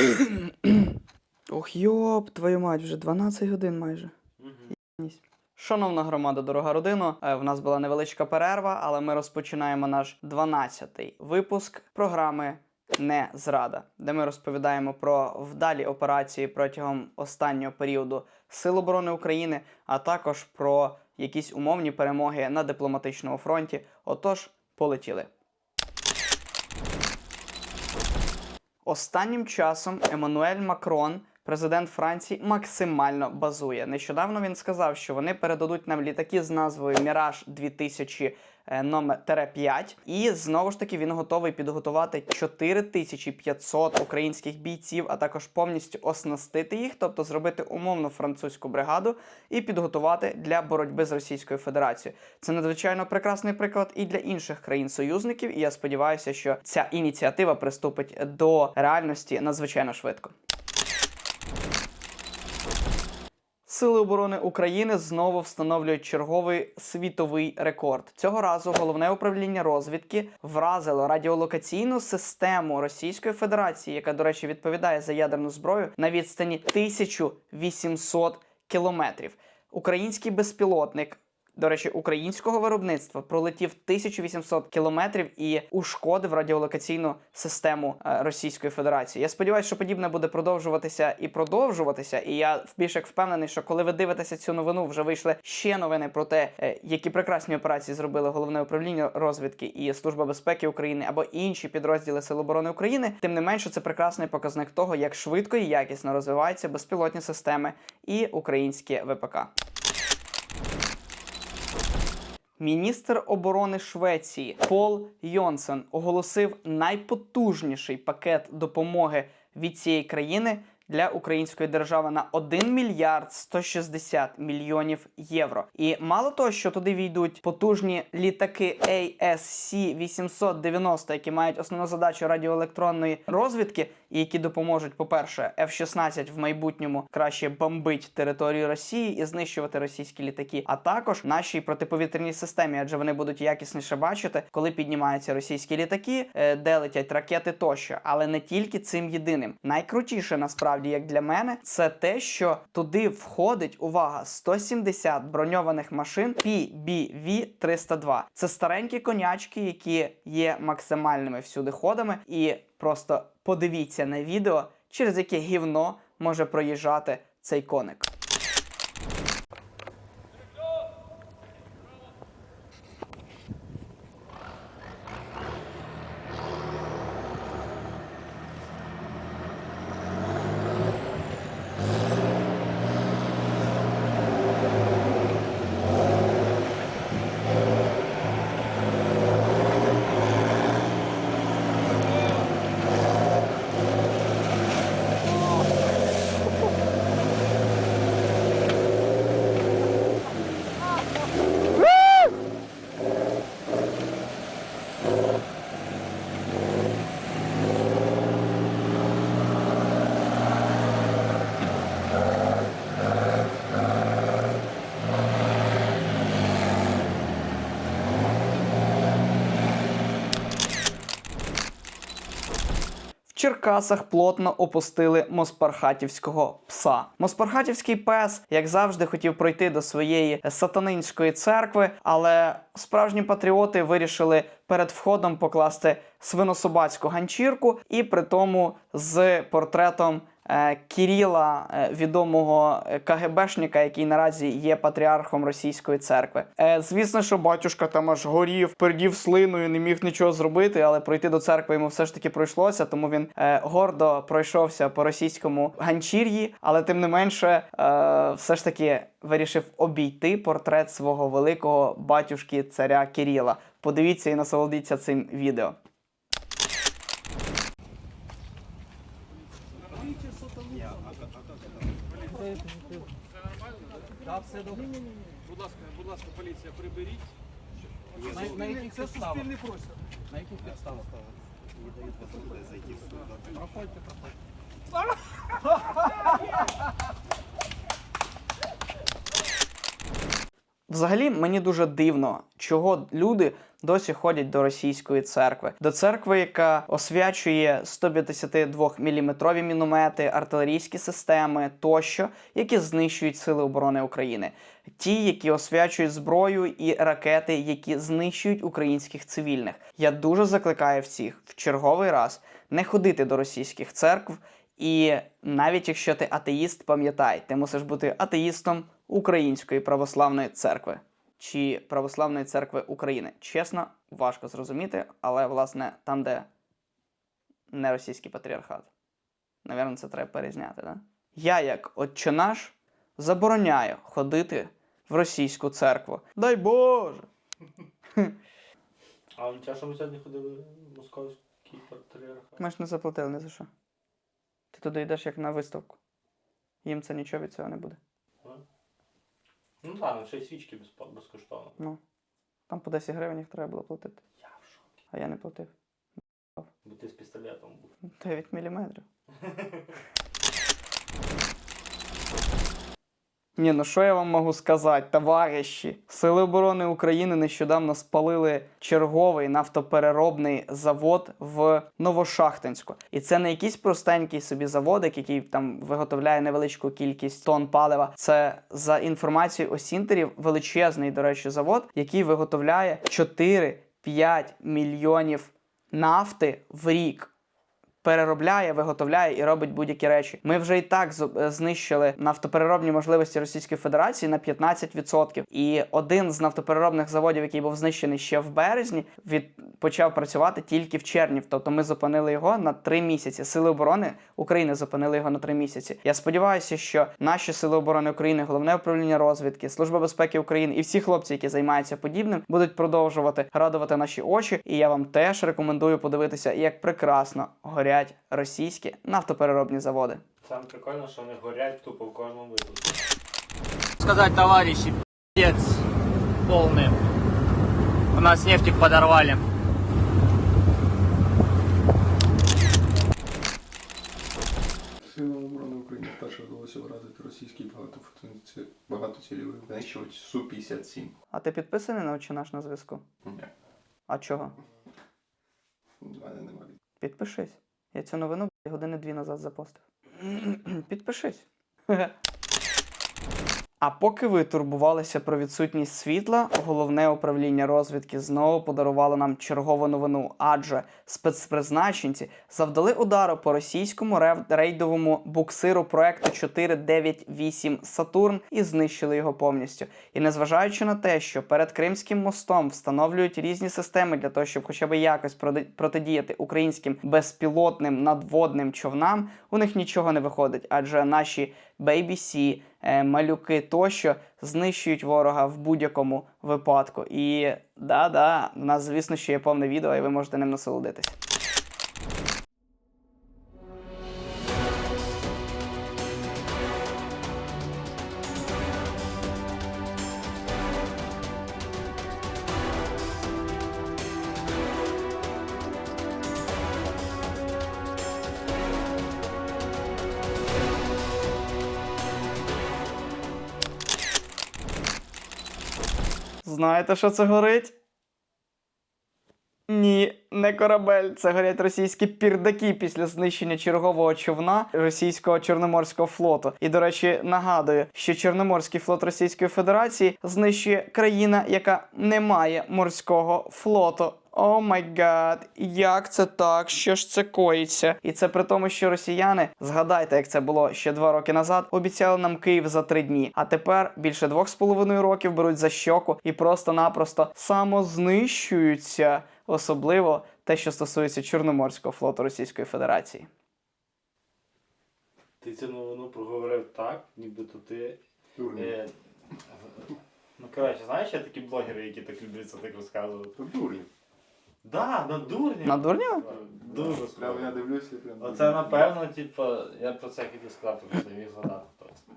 Ох, йоп, твою мать, вже 12 годин майже. Шановна громада, дорога родина, е, в нас була невеличка перерва, але ми розпочинаємо наш 12-й випуск програми Не зрада, де ми розповідаємо про вдалі операції протягом останнього періоду Сил оборони України, а також про якісь умовні перемоги на дипломатичному фронті. Отож, полетіли. Останнім часом Еммануель Макрон, президент Франції, максимально базує. Нещодавно він сказав, що вони передадуть нам літаки з назвою Міраж 2000 е, номер 5 і знову ж таки він готовий підготувати 4500 українських бійців, а також повністю оснастити їх, тобто зробити умовну французьку бригаду і підготувати для боротьби з Російською Федерацією. Це надзвичайно прекрасний приклад і для інших країн-союзників. І я сподіваюся, що ця ініціатива приступить до реальності надзвичайно швидко. Сили оборони України знову встановлюють черговий світовий рекорд. Цього разу головне управління розвідки вразило радіолокаційну систему Російської Федерації, яка, до речі, відповідає за ядерну зброю на відстані 1800 кілометрів. Український безпілотник. До речі, українського виробництва пролетів 1800 кілометрів і ушкодив радіолокаційну систему е, Російської Федерації. Я сподіваюся, що подібне буде продовжуватися і продовжуватися. І я більш як впевнений, що коли ви дивитеся цю новину, вже вийшли ще новини про те, е, які прекрасні операції зробили головне управління розвідки і Служба безпеки України або інші підрозділи Сил оборони України. Тим не менше, це прекрасний показник того, як швидко і якісно розвиваються безпілотні системи і українське ВПК. Міністр оборони Швеції Пол Йонсен оголосив найпотужніший пакет допомоги від цієї країни для української держави на 1 мільярд 160 мільйонів євро. І мало того, що туди війдуть потужні літаки ASC 890, які мають основну задачу радіоелектронної розвідки, і які допоможуть, по-перше, F-16 в майбутньому краще бомбить територію Росії і знищувати російські літаки, а також нашій протиповітряній системі, адже вони будуть якісніше бачити, коли піднімаються російські літаки, е, де летять ракети тощо. Але не тільки цим єдиним. Найкрутіше насправді, як для мене, це те, що туди входить увага 170 броньованих машин PBV 302. Це старенькі конячки, які є максимальними всюди ходами, і просто подивіться на відео, через яке гівно може проїжджати цей коник. Черкасах плотно опустили Моспархатівського пса. Моспархатівський пес, як завжди, хотів пройти до своєї сатанинської церкви, але справжні патріоти вирішили перед входом покласти свинособацьку ганчірку, і при тому з портретом Кіріла, е, відомого е, КГБшника, який наразі є патріархом російської церкви. Е, звісно, що батюшка там аж горів, пердів слиною, не міг нічого зробити, але пройти до церкви йому все ж таки пройшлося, тому він е, гордо пройшовся по російському ганчір'ї, але тим не менше, е, все ж таки вирішив обійти портрет свого великого батюшки царя Кіріла. Подивіться і насолодіться цим відео. Будь ласка, будь ласка, поліція, приберіть. На, на яких підставах? На яких підставах? Проходьте, проходьте. Взагалі, мені дуже дивно, чого люди досі ходять до російської церкви, до церкви, яка освячує 152 мм міномети, артилерійські системи тощо, які знищують сили оборони України, ті, які освячують зброю і ракети, які знищують українських цивільних. Я дуже закликаю всіх в черговий раз не ходити до російських церкв. І навіть якщо ти атеїст, пам'ятай, ти мусиш бути атеїстом Української православної церкви чи Православної церкви України. Чесно, важко зрозуміти, але власне там, де не російський патріархат. Навірно, це треба перезняти, да? Я, як отче наш, забороняю ходити в російську церкву. Дай Боже! А нічого, що ми сьогодні ходили в московський патріархат? Ми ж не заплатили ні за що. Ти туди йдеш як на виставку. Їм це нічого від цього не буде. Ну так, ну ще й свічки безкоштовно. Ну, там по 10 гривень їх треба було платити. Я в шокі. А я не платив. Бо ти з пістолетом був. 9 міліметрів. Ні, ну що я вам можу сказати, товариші? Сили оборони України нещодавно спалили черговий нафтопереробний завод в Новошахтинську. І це не якийсь простенький собі заводик, який там виготовляє невеличку кількість тонн палива. Це за інформацією осінтерів величезний, до речі, завод, який виготовляє 4-5 мільйонів нафти в рік переробляє, виготовляє і робить будь-які речі. Ми вже і так е, знищили нафтопереробні можливості Російської Федерації на 15%. І один з нафтопереробних заводів, який був знищений ще в березні, від почав працювати тільки в червні. Тобто ми зупинили його на три місяці. Сили оборони України зупинили його на три місяці. Я сподіваюся, що наші сили оборони України, головне управління розвідки, служба безпеки України і всі хлопці, які займаються подібним, будуть продовжувати радувати наші очі. І я вам теж рекомендую подивитися, як прекрасно горять російські нафтопереробні заводи. Саме прикольно, що вони горять тупо в кожному випуску. Сказать, товарищи, пиздец полный. У нас нефтик подорвали. Силам оборони України вперше вдалося вразити російський багатофункці- багатоцільовий винищувач Су-57. А ти підписаний на «Отче наш» на зв'язку? Ні, А чого? в мене немає. Підпишись. Я цю новину години дві назад запостив. Підпишись. А поки ви турбувалися про відсутність світла, головне управління розвідки знову подарувало нам чергову новину, адже спецпризначенці завдали удару по російському рейдовому буксиру проекту 498 Сатурн і знищили його повністю. І незважаючи на те, що перед Кримським мостом встановлюють різні системи для того, щоб хоча б якось протидіяти українським безпілотним надводним човнам, у них нічого не виходить, адже наші е, малюки тощо знищують ворога в будь-якому випадку. І да-да, в нас, звісно, ще є повне відео, і ви можете ним насолодитись. Знаєте, що це горить? Ні, не корабель. Це горять російські пірдаки після знищення чергового човна російського чорноморського флоту. І, до речі, нагадую, що Чорноморський флот Російської Федерації знищує країна, яка не має морського флоту. О май гад, як це так? Що ж це коїться? І це при тому, що росіяни, згадайте, як це було ще два роки назад, обіцяли нам Київ за три дні. А тепер більше двох з половиною років беруть за щоку і просто-напросто самознищуються, особливо те, що стосується Чорноморського флоту Російської Федерації. Ти цю новину проговорив так, нібито ти. Е, ну коротше, знаєш, є такі блогери, які так люблять це так розказувати. Дурні. Да, на дурні. На дурні? Дуже Прямо я дивлюся і прям. Оце напевно, типу, я про це хотів сказати, просто міг згадати просто.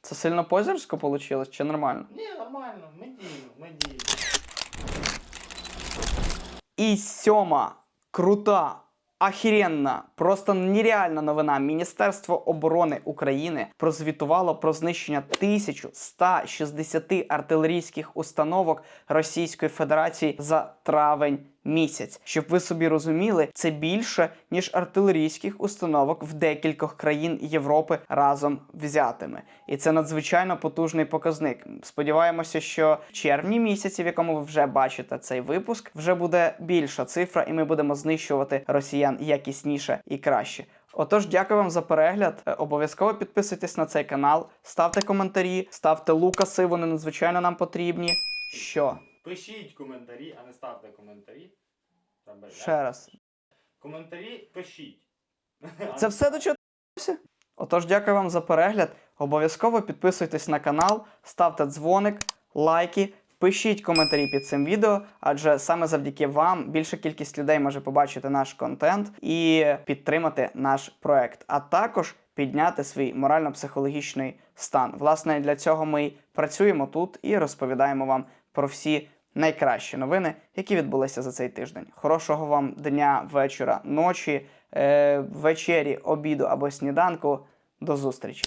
Це сильно позірсько вийшло чи нормально? Ні, нормально, ми діємо, ми діємо. І сьома крута, ахіренна, просто нереальна новина. Міністерство оборони України прозвітувало про знищення 1160 артилерійських установок Російської Федерації за травень місяць. Щоб ви собі розуміли, це більше ніж артилерійських установок в декількох країн Європи разом взятими. І це надзвичайно потужний показник. Сподіваємося, що в червні місяці, в якому ви вже бачите цей випуск, вже буде більша цифра, і ми будемо знищувати росіян якісніше і краще. Отож, дякую вам за перегляд. Е, Обов'язково підписуйтесь на цей канал, ставте коментарі, ставте лукаси, вони надзвичайно нам потрібні. Що? Пишіть коментарі, а не ставте коментарі. Треба, Ще раз. Коментарі пишіть. Це все до чого Отож, дякую вам за перегляд. Обов'язково підписуйтесь на канал, ставте дзвоник, лайки, пишіть коментарі під цим відео, адже саме завдяки вам більша кількість людей може побачити наш контент і підтримати наш проект, а також підняти свій морально-психологічний стан. Власне, для цього ми працюємо тут і розповідаємо вам про всі найкращі новини, які відбулися за цей тиждень. Хорошого вам дня, вечора, ночі, е, вечері, обіду або сніданку. До зустрічі!